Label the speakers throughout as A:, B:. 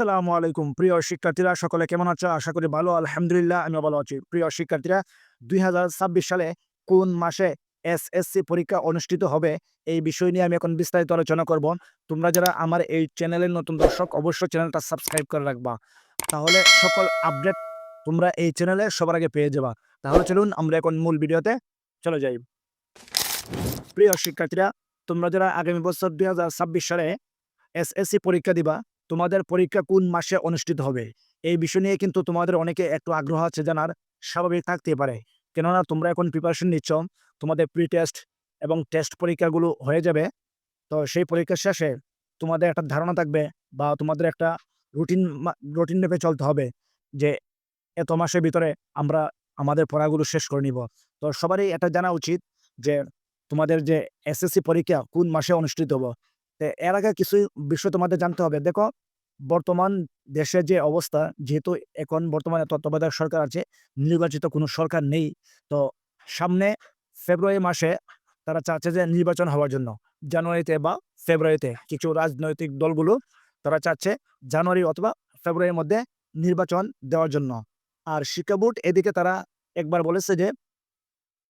A: আসসালামু আলাইকুম। প্রিয় শিক্ষার্থীরা, সকলে কেমন আছো? আশা করি ভালো, আলহামদুলিল্লাহ আমি ভালো আছি। প্রিয় শিক্ষার্থীরা, দুই সালে কোন মাসে এসএসসি পরীক্ষা অনুষ্ঠিত হবে? এই বিষয় নিয়ে আমি এখন বিস্তারিত আলোচনা করব। তোমরা যারা আমার এই চ্যানেলের নতুন দর্শক, অবশ্যই চ্যানেলটা সাবস্ক্রাইব করে রাখবা। তাহলে সকল আপডেট তোমরা এই চ্যানেলে সবার আগে পেয়ে যাবা। তাহলে চলুন, আমরা এখন মূল ভিডিওতে চলে যাই। প্রিয় শিক্ষার্থীরা, তোমরা যারা আগামী বছর দুই হাজার ছাব্বিশ সালে এসএসসি পরীক্ষা দিবা তোমাদের পরীক্ষা কোন মাসে অনুষ্ঠিত হবে? এই বিষয় নিয়ে কিন্তু তোমাদের অনেকে একটু আগ্রহ আছে জানার, স্বাভাবিক থাকতে পারে। কেননা তোমরা এখন প্রিপারেশন নিচ্ছ, তোমাদের প্রি টেস্ট এবং টেস্ট পরীক্ষাগুলো হয়ে যাবে। তো সেই পরীক্ষার শেষে তোমাদের একটা ধারণা থাকবে বা তোমাদের একটা রুটিন রুটিন মেপে চলতে হবে যে এত মাসের ভিতরে আমরা আমাদের পড়াগুলো শেষ করে নিব। তো সবারই এটা জানা উচিত যে তোমাদের যে এসএসসি পরীক্ষা কোন মাসে অনুষ্ঠিত হবে? এর আগে কিছু বিষয় তোমাদের জানতে হবে। দেখো, বর্তমান দেশের যে অবস্থা, যেহেতু এখন বর্তমানে তত্ত্বাবধায়ক সরকার আছে, নির্বাচিত কোনো সরকার নেই, তো সামনে ফেব্রুয়ারি মাসে তারা চাচ্ছে যে নির্বাচন হওয়ার জন্য। জানুয়ারিতে বা ফেব্রুয়ারিতে কিছু রাজনৈতিক দলগুলো তারা চাচ্ছে জানুয়ারি অথবা ফেব্রুয়ারির মধ্যে নির্বাচন দেওয়ার জন্য। আর শিক্ষা বোর্ড এদিকে তারা একবার বলেছে যে,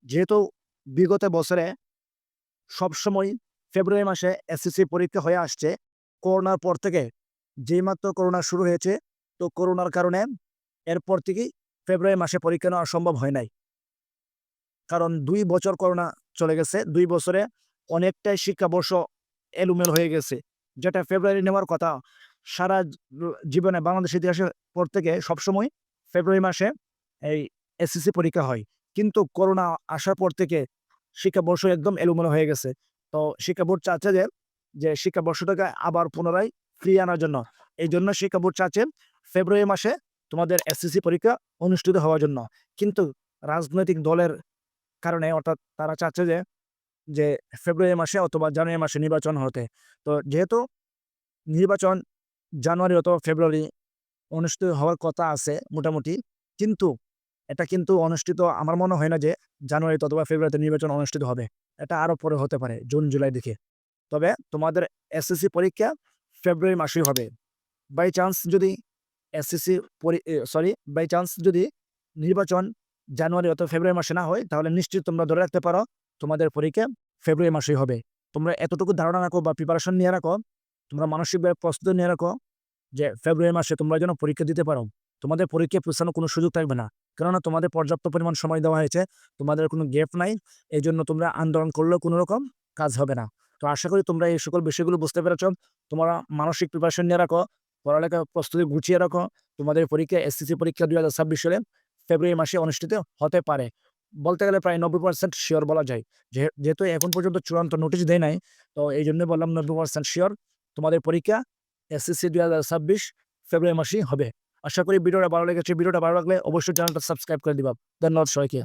A: যেহেতু বিগত বছরে সবসময় ফেব্রুয়ারি মাসে এসএসসি পরীক্ষা হয়ে আসছে। করোনার পর থেকে যেই মাত্র করোনা শুরু হয়েছে, তো করোনার কারণে এরপর থেকেই ফেব্রুয়ারি মাসে পরীক্ষা নেওয়া সম্ভব হয় নাই। কারণ দুই বছর করোনা চলে গেছে, দুই বছরে অনেকটাই শিক্ষাবর্ষ এলুমেল হয়ে গেছে। যেটা ফেব্রুয়ারি নেওয়ার কথা, সারা জীবনে বাংলাদেশ ইতিহাসের পর থেকে সবসময় ফেব্রুয়ারি মাসে এই এসএসসি পরীক্ষা হয়। কিন্তু করোনা আসার পর থেকে শিক্ষাবর্ষ একদম এলোমেলো হয়ে গেছে। তো শিক্ষা বোর্ড চাচ্ছে যে যে শিক্ষাবর্ষটাকে আবার পুনরায় ফিরিয়ে আনার জন্য। এই জন্য শিক্ষা বোর্ড চাচ্ছে ফেব্রুয়ারি মাসে তোমাদের এসএসসি পরীক্ষা অনুষ্ঠিত হওয়ার জন্য। কিন্তু রাজনৈতিক দলের কারণে অর্থাৎ তারা চাচ্ছে যে যে ফেব্রুয়ারি মাসে অথবা জানুয়ারি মাসে নির্বাচন হতে। তো যেহেতু নির্বাচন জানুয়ারি অথবা ফেব্রুয়ারি অনুষ্ঠিত হওয়ার কথা আছে মোটামুটি, কিন্তু এটা কিন্তু অনুষ্ঠিত, আমার মনে হয় না যে জানুয়ারিতে অথবা ফেব্রুয়ারিতে নির্বাচন অনুষ্ঠিত হবে। এটা আরও পরে হতে পারে, জুন, জুলাই দিকে। তবে তোমাদের এসএসসি পরীক্ষা ফেব্রুয়ারি মাসেই হবে। বাই চান্স যদি এসএসসি সরি, বাই চান্স যদি নির্বাচন জানুয়ারি অথবা ফেব্রুয়ারি মাসে না হয়, তাহলে নিশ্চিত তোমরা ধরে রাখতে পারো তোমাদের পরীক্ষা ফেব্রুয়ারি মাসেই হবে। তোমরা এতটুকু ধারণা রাখো বা প্রিপারেশন নিয়ে রাখো, তোমরা মানসিকভাবে প্রস্তুতি নিয়ে রাখো যে ফেব্রুয়ারি মাসে তোমরা যেন পরীক্ষা দিতে পারো। তোমাদের পরীক্ষা পৌঁছানোর কোনো সুযোগ থাকবে না। কেননা তোমাদের পর্যাপ্ত পরিমাণ সময় দেওয়া হয়েছে, তোমাদের কোনো গ্যাপ নাই এই জন্য তোমরা আন্দোলন করলেও কোনো রকম কাজ হবে না। তো আশা করি তোমরা এই সকল বিষয়গুলো বুঝতে পেরেছ। তোমরা মানসিক প্রিপারেশন নিয়ে রাখো, পড়ালেখা প্রস্তুতি গুছিয়ে রাখো। তোমাদের পরীক্ষা এসসিসি পরীক্ষা দুই হাজার ছাব্বিশ সালে ফেব্রুয়ারি মাসে অনুষ্ঠিত হতে পারে। বলতে গেলে প্রায় নব্বই পার্সেন্ট শিওর বলা যায়। যেহেতু এখন পর্যন্ত চূড়ান্ত নোটিশ দেয় নাই, তো এই জন্য বললাম নব্বই পার্সেন্ট শিওর তোমাদের পরীক্ষা এসএসসি দুই হাজার ছাব্বিশ ফেব্রুয়ারি মাসেই হবে। আশা করি ভিডিওটা ভালো লেগেছে। ভিডিওটা ভালো লাগলে অবশ্যই চ্যানেলটা সাবস্ক্রাইব করে দিবা। ধন্যবাদ সবাইকে।